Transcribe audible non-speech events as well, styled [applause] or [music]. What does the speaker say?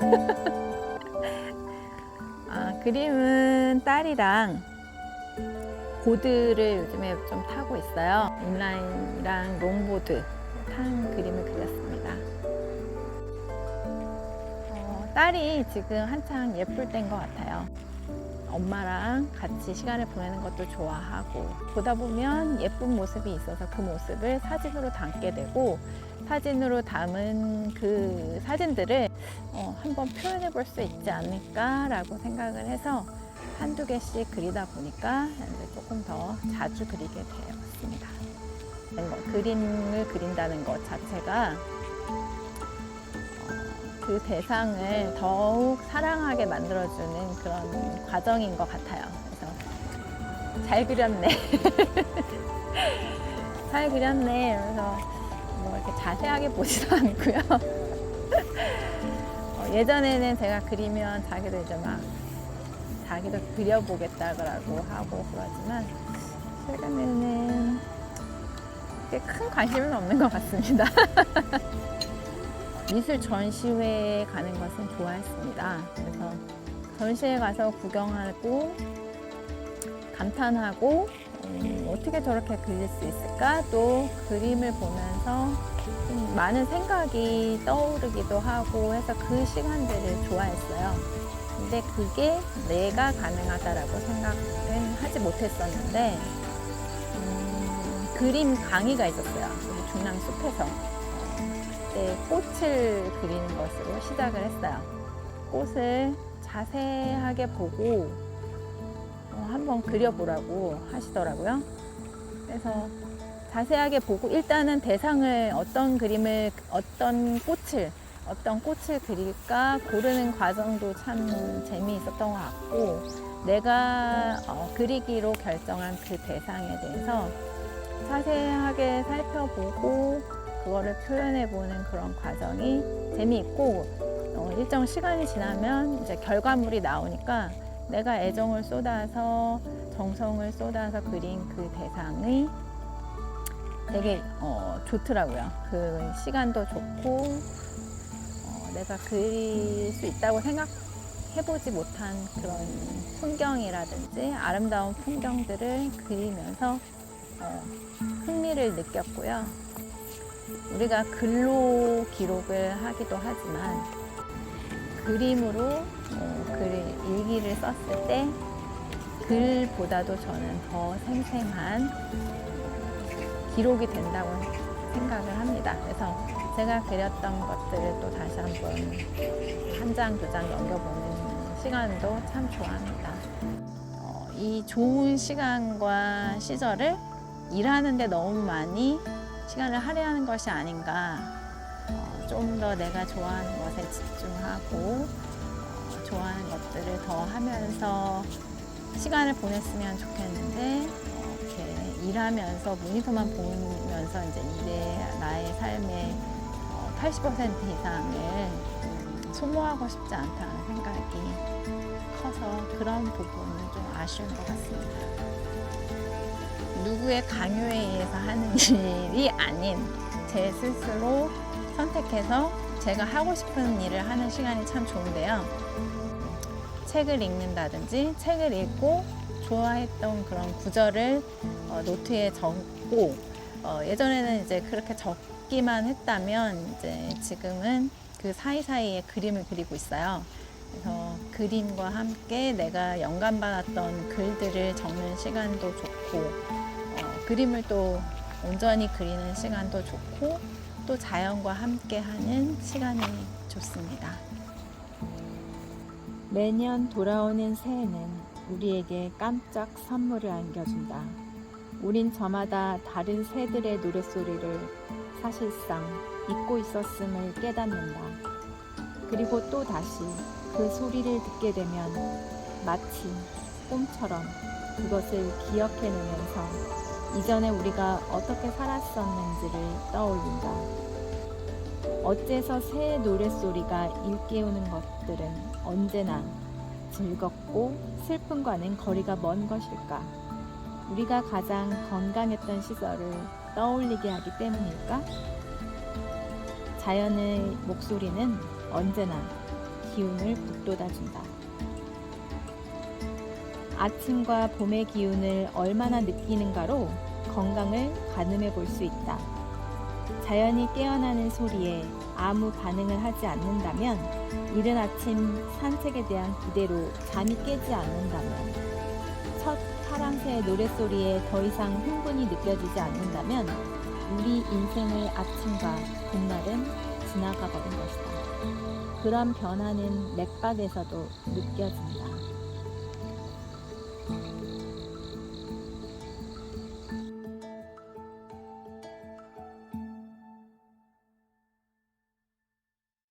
[laughs] 아, 그림은 딸이랑 보드를 요즘에 좀 타고 있어요. 인라인이랑 롱보드 탄 그림을 그렸습니다. 어, 딸이 지금 한창 예쁠 때인 것 같아요. 엄마랑 같이 시간을 보내는 것도 좋아하고 보다 보면 예쁜 모습이 있어서 그 모습을 사진으로 담게 되고 사진으로 담은 그 사진들을 어, 한번 표현해 볼 수 있지 않을까라고 생각을 해서 한두 개씩 그리다 보니까 이제 조금 더 자주 그리게 되었습니다. 뭐 그림을 그린다는 것 자체가 어, 그 대상을 더욱 사랑하게 만들어주는 그런 과정인 것 같아요. 그래서 잘 그렸네. [laughs] 잘 그렸네. 그래서 자세하게 보지도 [laughs] 않고요. 어, 예전에는 제가 그리면 자기도 이제 막 자기도 그려보겠다고 하고 그러지만 최근에는 큰 관심은 없는 것 같습니다. [laughs] 미술 전시회에 가는 것은 좋아했습니다. 그래서 전시회 가서 구경하고 감탄하고 음, 어떻게 저렇게 그릴 수 있을까? 또 그림을 보면서 좀 많은 생각이 떠오르기도 하고 해서 그 시간들을 좋아했어요. 근데 그게 내가 가능하다라고 생각은 하지 못했었는데 음, 그림 강의가 있었어요. 우리 중남 숲에서 어, 그때 꽃을 그리는 것으로 시작을 했어요. 꽃을 자세하게 보고 어, 한번 그려보라고 하시더라고요. 그래서 자세하게 보고 일단은 대상을 어떤 그림을 어떤 꽃을 어떤 꽃을 그릴까 고르는 과정도 참 재미있었던 것 같고 내가 어, 그리기로 결정한 그 대상에 대해서 자세하게 살펴보고 그거를 표현해 보는 그런 과정이 재미있고 어, 일정 시간이 지나면 이제 결과물이 나오니까 내가 애정을 쏟아서 정성을 쏟아서 그린 그 대상이 되게 어, 좋더라고요. 그 시간도 좋고 어, 내가 그릴 수 있다고 생각해보지 못한 그런 풍경이라든지 아름다운 풍경들을 그리면서 어, 흥미를 느꼈고요. 우리가 글로 기록을 하기도 하지만 그림으로 어, 글 일기를 썼을 때 글보다도 저는 더 생생한 기록이 된다고 생각을 합니다. 그래서 제가 그렸던 것들을 또 다시 한번 한 장, 두 장 넘겨보는 시간도 참 좋아합니다. 어, 이 좋은 시간과 시절을 일하는데 너무 많이 시간을 할애하는 것이 아닌가. 어, 좀더 내가 좋아하는 것에 집중하고 어, 좋아하는 것들을 더 하면서 시간을 보냈으면 좋겠는데 어, 이렇게 일하면서 모니터만 보면서 이제 일에 나의 삶의 어, 80% 이상을 소모하고 싶지 않다는 생각이 커서 그런 부분은 좀 아쉬운 것 같습니다. 누구의 강요에 의해서 하는 [laughs] 일이 아닌 제 스스로 선택해서 제가 하고 싶은 일을 하는 시간이 참 좋은데요. 책을 읽는다든지 책을 읽고 좋아했던 그런 구절을 어, 노트에 적고 어, 예전에는 이제 그렇게 적기만 했다면 이제 지금은 그 사이사이에 그림을 그리고 있어요. 그래서 그림과 함께 내가 영감받았던 글들을 적는 시간도 좋고 어, 그림을 또 온전히 그리는 시간도 좋고 또 자연과 함께 하는 시간이 좋습니다. 매년 돌아오는 새해는 우리에게 깜짝 선물을 안겨준다. 우린 저마다 다른 새들의 노랫소리를 사실상 잊고 있었음을 깨닫는다. 그리고 또 다시 그 소리를 듣게 되면 마치 꿈처럼 그것을 기억해내면서 이전에 우리가 어떻게 살았었는지를 떠올린다. 어째서 새의 노랫소리가 일깨우는 것들은 언제나 즐겁고 슬픔과는 거리가 먼 것일까? 우리가 가장 건강했던 시절을 떠올리게 하기 때문일까? 자연의 목소리는 언제나 기운을 북돋아준다. 아침과 봄의 기운을 얼마나 느끼는가로 건강을 가늠해 볼 수 있다. 자연이 깨어나는 소리에 아무 반응을 하지 않는다면, 이른 아침 산책에 대한 기대로 잠이 깨지 않는다면, 첫 파랑새의 노랫소리에 더 이상 흥분이 느껴지지 않는다면, 우리 인생의 아침과 봄날은 지나가 버린 것이다. 그런 변화는 맥박에서도 느껴진다.